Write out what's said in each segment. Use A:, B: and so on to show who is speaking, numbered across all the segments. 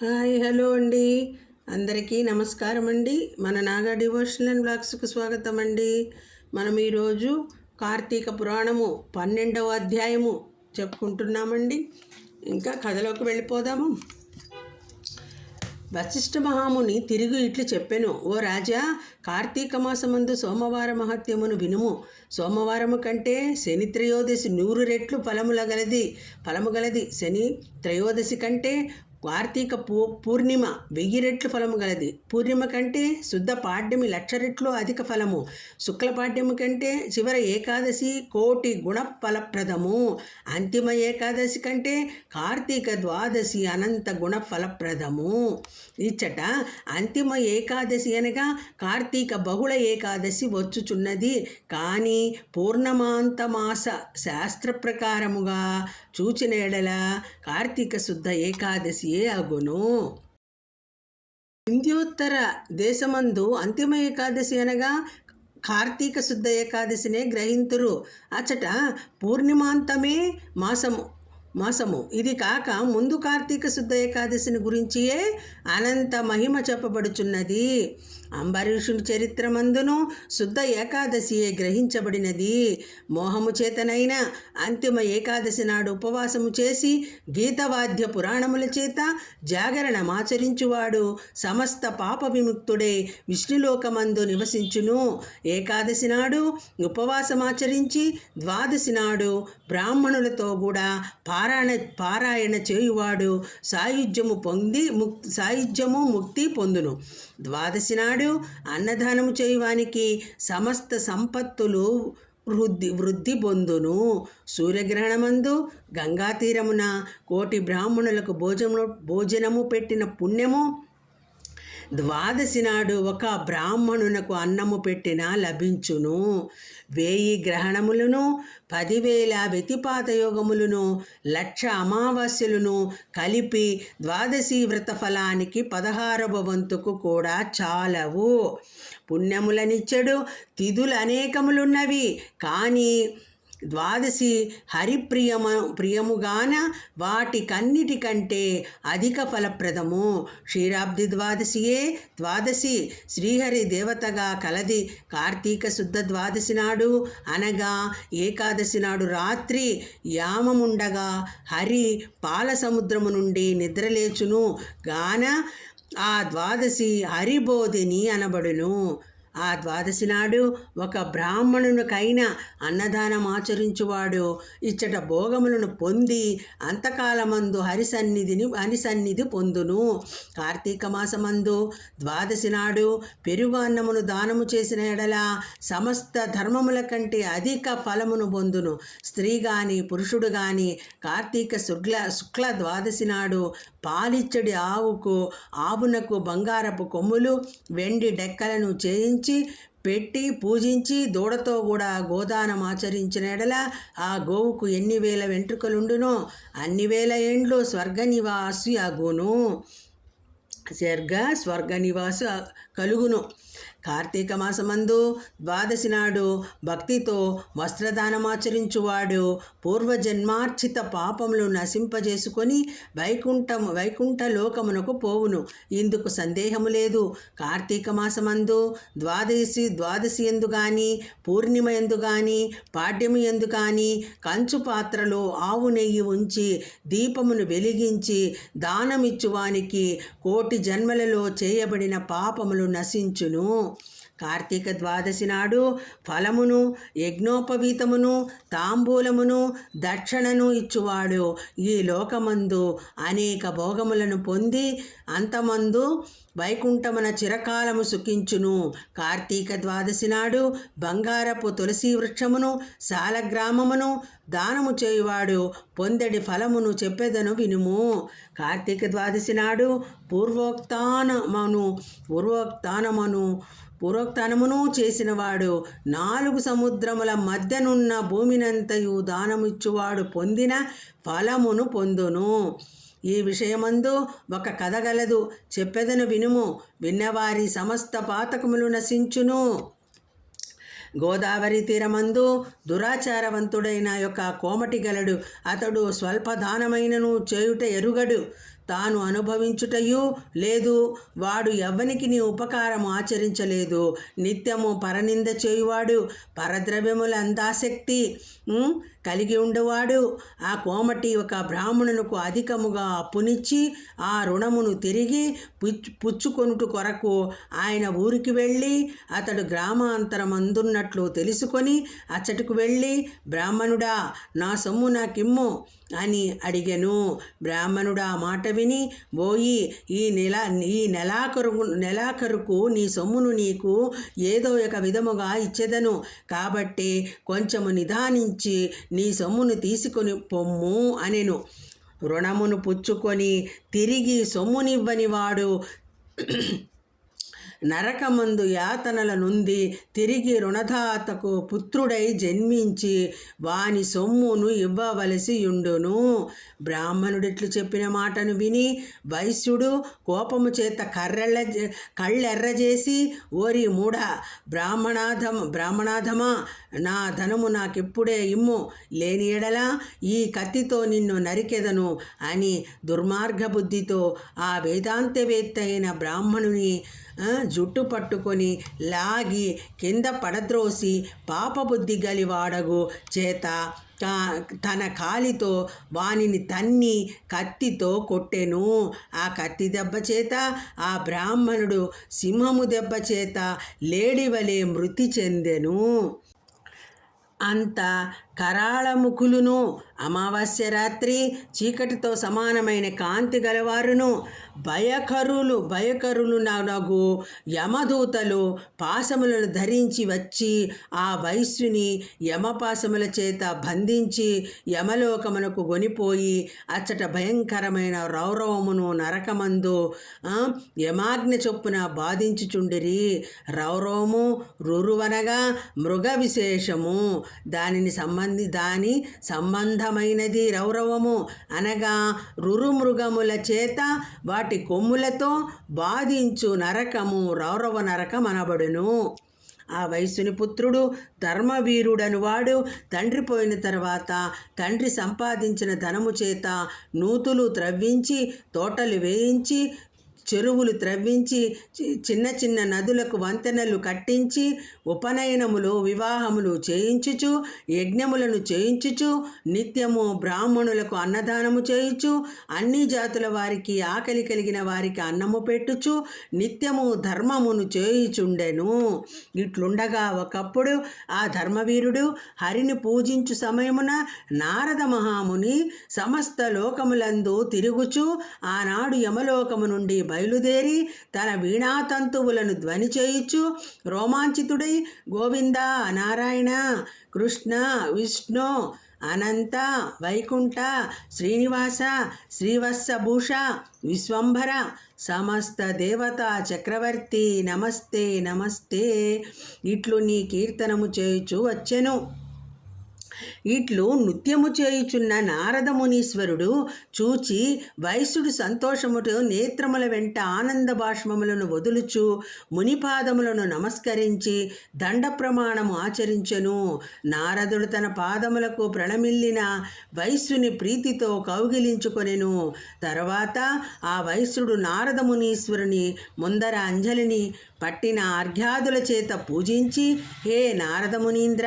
A: Hi hello అండి. అందరికీ నమస్కారం అండి మన నాగా డివోషనల్ అండ్ బ్లాగ్స్కు స్వాగతం అండి మనం ఈరోజు కార్తీక పురాణము పన్నెండవ అధ్యాయము చెప్పుకుంటున్నామండి. ఇంకా కథలోకి వెళ్ళిపోదాము. వశిష్ఠ మహాముని తిరిగి ఇట్లు చెప్పెను. ఓ రాజా కార్తీక మాసమందు సోమవార మహత్యమును వినుము. సోమవారము కంటే శని త్రయోదశి నూరు రెట్లు ఫలముల గలది. ఫలము గలది శని త్రయోదశి కంటే కార్తీక పూ పూర్ణిమ వెయ్యి రెట్లు ఫలము గలది. పూర్ణిమ కంటే శుద్ధ పాడ్యమి లక్ష రెట్లు అధిక ఫలము. శుక్ల పాడ్యమి కంటే చివర ఏకాదశి కోటి గుణ ఫలప్రదము. అంతిమ ఏకాదశి కంటే కార్తీక ద్వాదశి అనంత గుణ ఫలప్రదము. ఇచ్చట అంతిమ ఏకాదశి అనగా కార్తీక బహుళ ఏకాదశి వచ్చుచున్నది. కానీ పూర్ణమాంతమాస శాస్త్ర ప్రకారముగా చూచిన ఎడల కార్తీక శుద్ధ ఏకాదశి ఏకాదశియే అగును? హింద్యోత్తర దేశమందు అంతిమ ఏకాదశి అనగా కార్తీక శుద్ధ ఏకాదశినే గ్రహింతురు. అచ్చట పూర్ణిమాంతమే మాసము మాసము. ఇది కాక ముందు కార్తీక శుద్ధ ఏకాదశిని గురించియే అనంత మహిమ చెప్పబడుచున్నది. అంబరీషుని చరిత్రమందును శుద్ధ ఏకాదశియే గ్రహించబడినది. మోహము చేతనైన అంతిమ ఏకాదశి నాడు ఉపవాసము చేసి గీతవాద్య పురాణముల చేత జాగరణమాచరించువాడు. సమస్త పాప విముక్తుడే విష్ణులోకమందు నివసించును. ఏకాదశి నాడు ఉపవాసమాచరించి ద్వాదశి నాడు బ్రాహ్మణులతో కూడా పారాయణ పారాయణ చేయువాడు. సాయుధ్యము పొంది ముక్ సాయుధ్యము ముక్తి పొందును. ద్వాదశి నాడు అన్నదానము చేయువానికి సమస్త సంపత్తులు వృద్ధి వృద్ధి పొందును. సూర్యగ్రహణమందు గంగా తీరమున కోటి బ్రాహ్మణులకు భోజనము భోజనము పెట్టిన పుణ్యము ద్వాదశి నాడు ఒక బ్రాహ్మణునకు అన్నము పెట్టిన లభించును. వేయి గ్రహణములను పదివేల వ్యతిపాత యోగములను లక్ష అమావాస్యలను కలిపి ద్వాదశి వ్రత ఫలానికి పదహారవ వంతుకు కూడా చాలవు. పుణ్యములనిచ్చడు తిథులు అనేకములున్నవి. కానీ ద్వాదశి హరిప్రియమ ప్రియముగాన వాటికన్నిటికంటే అధిక ఫలప్రదము. క్షీరాబ్ది ద్వాదశియే ద్వాదశి. శ్రీహరి దేవతగా కలది కార్తీక శుద్ధ ద్వాదశి నాడు. అనగా ఏకాదశి నాడు రాత్రి యామముండగా హరి పాల సముద్రము నుండి నిద్రలేచును. గాన ఆ ద్వాదశి హరిబోధిని అనబడును. ఆ ద్వాదశి నాడు ఒక బ్రాహ్మణునికైన అన్నదానం ఆచరించువాడు. ఇచ్చట భోగములను పొంది అంతకాలమందు హరిసన్నిధిని హరిసన్నిధి పొందును. కార్తీక మాసమందు ద్వాదశి నాడు పెరుగు అన్నమును దానము చేసిన ఎడల సమస్త ధర్మముల కంటే అధిక ఫలమును పొందును. స్త్రీ గాని పురుషుడు గాని కార్తీక శుక్ల శుక్ల ద్వాదశి నాడు పాలిచ్చడి ఆవుకు ఆవునకు బంగారపు కొమ్ములు వెండి డెక్కలను చేయించి పెట్టి పూజించి దూడతో కూడా గోదానం ఆచరించిన ఎడల ఆ గోవుకు ఎన్ని వేల వెంట్రుకలుండునో అన్ని వేల ఏండ్లు స్వర్గ నివాసి అగును స్వర్గ స్వర్గ నివాసు కలుగును. కార్తీక మాసమందు ద్వాదశి నాడు భక్తితో వస్త్రదానమాచరించువాడు పూర్వజన్మార్చిత పాపములు నశింపజేసుకొని వైకుంఠం వైకుంఠ లోకమునకు పోవును. ఇందుకు సందేహము లేదు. కార్తీక మాసమందు ద్వాదశి ద్వాదశి ఎందు కానీ పూర్ణిమ ఎందు కానీ పాడ్యము ఎందు కానీ కంచు పాత్రలో ఆవు నెయ్యి ఉంచి దీపమును వెలిగించి దానమిచ్చువానికి కోటి జన్మలలో చేయబడిన పాపములు నశించును. కార్తీక ద్వాదశి నాడు ఫలమును యజ్ఞోపవీతమును తాంబూలమును దక్షిణను ఇచ్చువాడు. ఈ లోకమందు అనేక భోగములను పొంది అంతమందు వైకుంఠమున చిరకాలము సుఖించును. కార్తీక ద్వాదశి నాడు బంగారపు తులసి వృక్షమును సాలగ్రామమును దానము చేయువాడు. పొందడి ఫలమును చెప్పెదను వినుము. కార్తీక ద్వాదశి నాడు పూర్వోక్తానమను పూర్వోక్తానమను పురోక్తనమును చేసినవాడు నాలుగు సముద్రముల మధ్యనున్న భూమినంతయు దానమిచ్చువాడు పొందిన ఫలమును పొందును. ఈ విషయమందు ఒక కథ గలదు. చెప్పెదను వినుము. విన్నవారి సమస్త పాతకములు నశించును. గోదావరి తీరమందు దురాచారవంతుడైన యొక్క కోమటి గలడు. అతడు స్వల్పదానమైనను చేయుట ఎరుగడు. తాను అనుభవించుటయు లేదు. వాడు ఎవ్వనికి నీ ఉపకారము ఆచరించలేదు. నిత్యము పరనింద చేయువాడు పరద్రవ్యములందాశక్తి కలిగి ఉండేవాడు. ఆ కోమటి ఒక బ్రాహ్మణునకు అధికముగా అప్పునిచ్చి ఆ రుణమును తిరిగి పుచ్చు పుచ్చుకొనుట కొరకు ఆయన ఊరికి వెళ్ళి అతడు గ్రామాంతరమందున్నట్లు తెలుసుకొని అచ్చటికు వెళ్ళి బ్రాహ్మణుడా నా సొమ్ము నాకిమ్ము అని అడిగెను. బ్రాహ్మణుడా మాట విని పోయి ఈ నెల ఈ నెలాఖరు నెలాఖరుకు నీ సొమ్మును నీకు ఏదో ఒక విధముగా ఇచ్చేదను. కాబట్టి కొంచెము నిదానించి నీ సొమ్మును తీసుకొని పొమ్ము అనెను. రుణమును పుచ్చుకొని తిరిగి సొమ్మునివ్వని వాడు నరకమందు యాతనల నుండి తిరిగి రుణదాతకు పుత్రుడై జన్మించి వాని సొమ్మును ఇవ్వవలసి ఉండును బ్రాహ్మణుడిట్లు చెప్పిన మాటను విని వైశ్యుడు కోపము చేత కర్రెళ్ళ కళ్ళెర్రజేసి ఓరి మూఢ బ్రాహ్మణాధమ బ్రాహ్మణాధమా నా ధనము నాకిప్పుడే ఇమ్ము లేని ఎడలా ఈ కత్తితో నిన్ను నరికెదను అని దుర్మార్గ బుద్ధితో ఆ వేదాంతవేత్త అయిన బ్రాహ్మణుని జుట్టు పట్టుకొని లాగి కింద పడద్రోసి పాపబుద్ధి గలివాడగు చేత తన కాలితో వానిని తన్ని కత్తితో కొట్టెను. ఆ కత్తి దెబ్బ చేత ఆ బ్రాహ్మణుడు సింహము దెబ్బ చేత లేడివలే మృతి చెందెను. అంత కరాళముఖులును. అమావాస్య రాత్రి చీకటితో సమానమైన కాంతి గలవారును. భయకరులు భయకరులు నగు యమదూతలు పాశములను ధరించి వచ్చి ఆ వైశ్యుని యమపాశముల చేత బంధించి యమలోకమునకు గొనిపోయి అచ్చట భయంకరమైన రౌరవమును నరకమందు యమాగ్ని యమాజ్ఞ చొప్పున బాధించుచుండిరి. రౌరవము రురువనగా మృగ విశేషము దానిని సంబంధి దాని సంబంధమైనది రౌరవము. అనగా రురుమృగముల చేత వాటి కొమ్ములతో బాధించు నరకము రౌరవ నరకం అనబడును. ఆ వయసుని పుత్రుడు ధర్మవీరుడను వాడు. తండ్రి పోయిన తర్వాత తండ్రి సంపాదించిన ధనము చేత నూతులు త్రవ్వించి తోటలు వేయించి చెరువులు త్రవ్వించి చి- చిన్న చిన్న నదులకు వంతెనలు కట్టించి ఉపనయనములు వివాహములు చేయించుచు యజ్ఞములను చేయించుచు నిత్యము బ్రాహ్మణులకు అన్నదానము చేయుచు అన్ని జాతుల వారికి ఆకలి కలిగిన వారికి అన్నము పెట్టుచు నిత్యము ధర్మమును చేయుచుండెను. ఇట్లుండగా ఒకప్పుడు ఆ ధర్మవీరుడు హరిని పూజించు సమయమున నారద మహాముని సమస్త లోకములందు తిరుగుచు ఆనాడు యమలోకము నుండి బయలుదేరి తన వీణాతంతువులను ధ్వని చేయుచు రోమాంచితుడై గోవింద నారాయణ కృష్ణ విష్ణు అనంత వైకుంఠ శ్రీనివాస శ్రీవత్సభూష విశ్వంభర సమస్త దేవతా చక్రవర్తి నమస్తే నమస్తే ఇట్లు నీ కీర్తనము చేయుచు వచ్చెను. ఇట్లు నృత్యము చేయుచున్న నారద మునీశ్వరుడు చూచి వైశ్యుడు సంతోషముట నేత్రముల వెంట ఆనంద బాష్మములను వదులుచు మునిపాదములను నమస్కరించి దండ ప్రమాణము ఆచరించెను. నారదుడు తన పాదములకు ప్రణమిల్లిన వైశ్యుని ప్రీతితో కౌగిలించుకొనెను. తర్వాత ఆ వైశ్యుడు నారద మునీశ్వరుని ముందర అంజలిని పట్టిన అర్ఘ్యాదుల చేత పూజించి హే నారద మునీంద్ర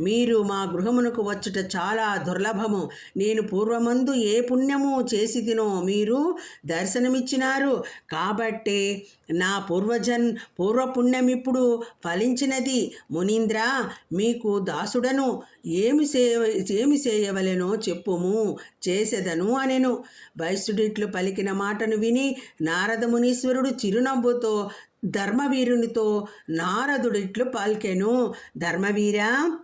A: మీరు మా గృహమునకు వచ్చుట చాలా దుర్లభము. నేను పూర్వమందు ఏ పుణ్యము చేసి తినో మీరు దర్శనమిచ్చినారు. కాబట్టి నా పూర్వజన్ పూర్వపుణ్యమిప్పుడు ఫలించినది. మునీంద్ర మీకు దాసుడను ఏమి సేవ ఏమి చేయవలెనో చెప్పుము చేసెదను అనెను. వైశ్యుడిట్లు పలికిన మాటను విని నారద మునీశ్వరుడు చిరునవ్వుతో ధర్మవీరునితో నారదుడిట్లు పలికెను. ధర్మవీరా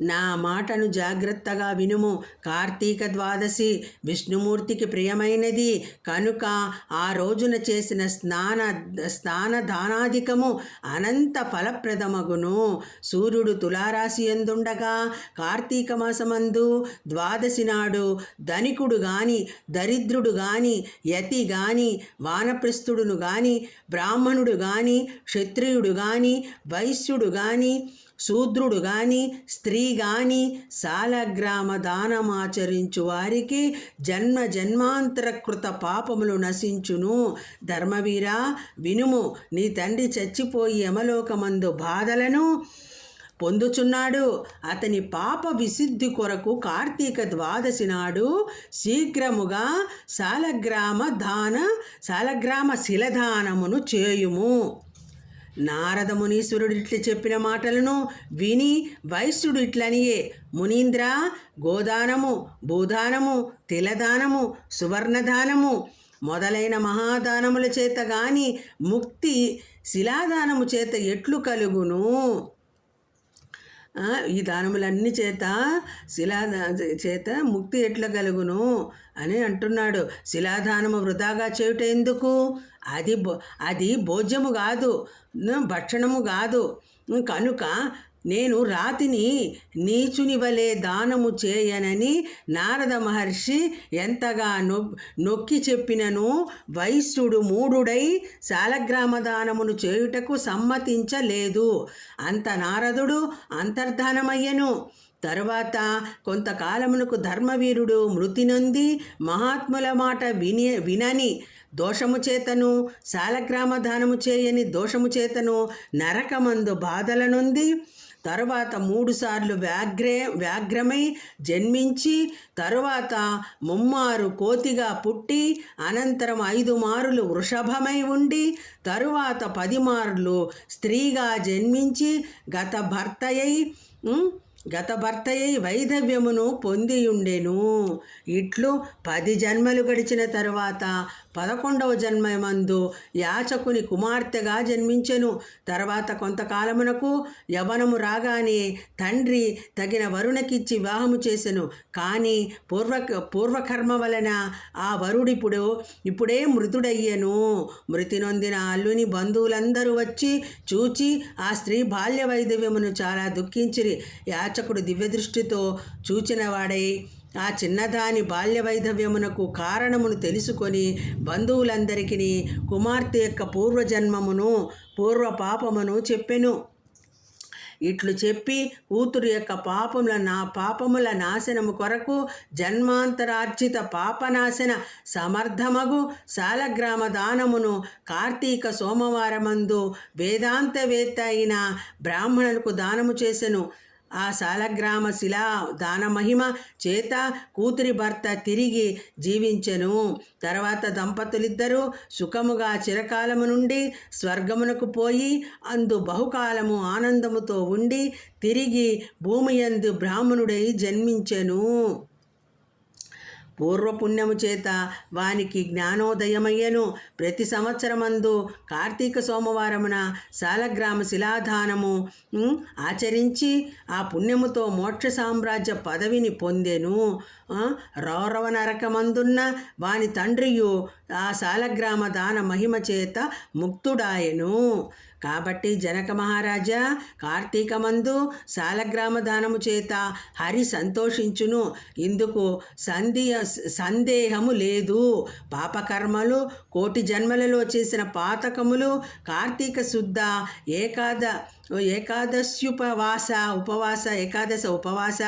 A: నా మాటను జాగ్రత్తగా వినుము. కార్తీక ద్వాదశి విష్ణుమూర్తికి ప్రియమైనది. కనుక ఆ రోజున చేసిన స్నాన స్నాన దానాధికము అనంత ఫలప్రదమగును. సూర్యుడు తులారాశి ఎందుండగా? కార్తీక మాసమందు ద్వాదశి నాడు ధనికుడు గాని దరిద్రుడు గాని యతి గాని వానప్రస్థుడును గాని బ్రాహ్మణుడు గాని క్షత్రియుడు గాని వైశ్యుడు గాని శూద్రుడు గాని స్త్రీ గాని సాలగ్రామ దానమాచరించు వారికి జన్మ జన్మాంతర కృత పాపములు నశించును. ధర్మవీరా వినుము నీ తండ్రి చచ్చిపోయి యమలోకమందు బాధలను పొందుచున్నాడు. అతని పాప విశుద్ధి కొరకు కార్తీక ద్వాదశి నాడు శీఘ్రముగా సాలగ్రామ దాన సాలగ్రామ శిలదానమును చేయుము. నారద మునీశ్వరుడు ఇట్లు చెప్పిన మాటలను విని వైశ్యుడు ఇట్లనియే మునీంద్ర గోదానము భూదానము తిలదానము సువర్ణదానము మొదలైన మహాదానముల చేత గాని ముక్తి శిలాదానము చేత ఎట్లు కలుగును? ఈ దానములన్నీ చేత శిలా చేత ముక్తి ఎట్ల కలుగును అని అంటున్నాడు. శిలాదానము వృధాగా చేయుట ఎందుకు? అది అది భోజ్యము కాదు. భక్షణము కాదు. కనుక నేను రాతిని నీచుని వలె దానము చేయనని నారద మహర్షి ఎంతగా నొ నొక్కి చెప్పినను వైశ్యుడు మూఢుడై శాలగ్రామ దానమును చేయుటకు సమ్మతించలేదు. అంత నారదుడు అంతర్ధానమయ్యను. తరువాత కొంతకాలమునకు ధర్మవీరుడు మృతి నొంది మహాత్ముల మాట విని వినని దోషము చేతను శాలగ్రామ దానము చేయని దోషము చేతను నరకమందు బాధల నుండి తర్వాత మూడుసార్లు వ్యాఘ్రే వ్యాఘ్రమై జన్మించి తరువాత ముమ్మారు కోతిగా పుట్టి అనంతరం ఐదు మారులు వృషభమై ఉండి తరువాత పది మార్లు స్త్రీగా జన్మించి గత భర్తయ్యి గత భర్తయ్యై వైధవ్యమును పొందియుండెను. ఇట్లు పది జన్మలు గడిచిన తరువాత పదకొండవ జన్మమందు యాచకుని కుమార్తెగా జన్మించెను. తర్వాత కొంతకాలమునకు యవనము రాగానే తండ్రి తగిన వరుణకిచ్చి వివాహము చేసెను. కానీ పూర్వ పూర్వకర్మ వలన ఆ వరుడిప్పుడు ఇప్పుడే మృతుడయ్యెను. మృతి నొందిన అల్లుని బంధువులందరూ వచ్చి చూచి ఆ స్త్రీ బాల్య వైధవ్యమును చాలా దుఃఖించిరి. యాచకుడు దివ్యదృష్టితో చూచినవాడై ఆ చిన్నదాని బాల్య వైధవ్యమునకు కారణమును తెలుసుకొని బంధువులందరికీ కుమార్తె యొక్క పూర్వజన్మమును పూర్వ పాపమును చెప్పెను. ఇట్లు చెప్పి కూతురు యొక్క పాపముల నా పాపముల నాశనము కొరకు జన్మాంతరార్జిత పాపనాశన సమర్థమగు శాలగ్రామ దానమును కార్తీక సోమవారమందు వేదాంతవేత్త అయిన బ్రాహ్మణులకు దానము చేసెను. ఆ శాలగ్రామ శిలా దాన మహిమ చేత కూతురి భర్త తిరిగి జీవించెను. తర్వాత దంపతులిద్దరూ సుఖముగా చిరకాలము నుండి స్వర్గమునకు పోయి అందు బహుకాలము ఆనందముతో ఉండి తిరిగి భూమియందు బ్రాహ్మణుడై జన్మించెను. పూర్వపుణ్యము చేత వానికి జ్ఞానోదయమయ్యను. ప్రతి సంవత్సరమందు కార్తీక సోమవారమున శాలగ్రామ శిలాధానము ఆచరించి ఆ పుణ్యముతో మోక్ష సామ్రాజ్య పదవిని పొందెను. రౌరవ నరకమందున్న వాని తండ్రియు ఆ శాలగ్రామ దాన మహిమ చేత ముక్తుడాయెను. కాబట్టి జనక మహారాజా కార్తీకమందు శాలగ్రామ దానము చేత హరి సంతోషించును. ఇందుకు సందేహ సందేహము లేదు. పాపకర్మలు కోటి జన్మలలో చేసిన పాతకములు కార్తీక శుద్ధ ఏకాద ఏకాదశ్యుపవాస ఉపవాస ఏకాదశ ఉపవాస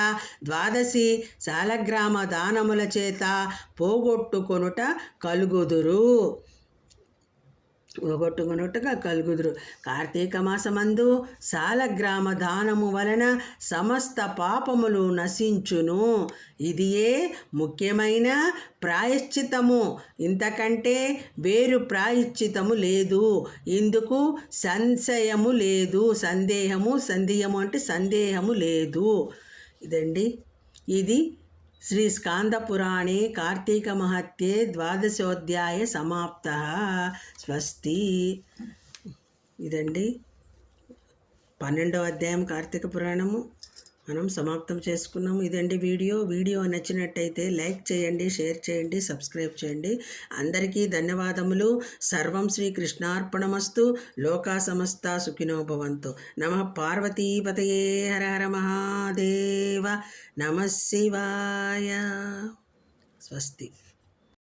A: ద్వాదశి శాలగ్రామ దానముల చేత పోగొట్టుకొనుట కలుగుదురు. పోగొట్టుకున్నట్టుగా కలుగుదురు. కార్తీక మాసమందు సాలగ్రామ దానము వలన సమస్త పాపములు నశించును. ఇదియే ముఖ్యమైన ప్రాయశ్చితము. ఇంతకంటే వేరు ప్రాయశ్చితము లేదు. ఇందుకు సంశయము లేదు. సందేహము సందేహము అంటే సందేహము లేదు. ఇదండి. ఇది శ్రీ స్కాందపురాణే కార్తీకమహత్యే ద్వాదశోధ్యాయ సమాప్త స్వస్తి ఇదండి పన్నెండవ అధ్యాయం కార్తీక పురాణము మనం సమాప్తం చేసుకున్నాము. ఇదండి వీడియో. వీడియో నచ్చినట్టయితే లైక్ చేయండి షేర్ చేయండి సబ్స్క్రైబ్ చేయండి. అందరికీ ధన్యవాదములు. సర్వం శ్రీ కృష్ణార్పణమస్తు. లోకా సమస్త సుఖినో భవంతు నమ పార్వతీపతయే హర హర మహాదేవ. నమ శివాయ. స్వస్తి.